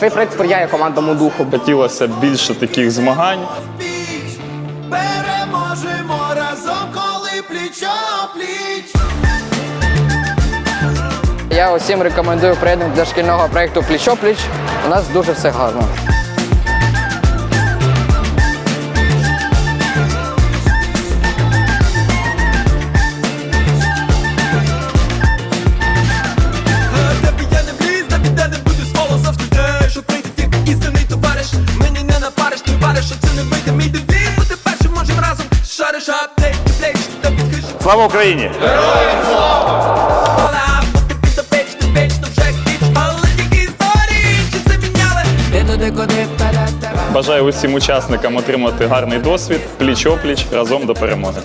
Цей проект сприяє командному духу. Хотілося більше таких змагань. Переможемо разом, коли пліч-о-пліч. Я усім рекомендую приєднати до шкільного проєкту Пліч-о-пліч. У нас дуже все гарно. Вийде, мій девіз. Бути першим можем разом. Шариш апдейт, плеч, ти підхиш. Слава Україні! Героям ти? Ти тебе. Бажаю усім учасникам отримати гарний досвід, пліч-опліч разом до перемоги.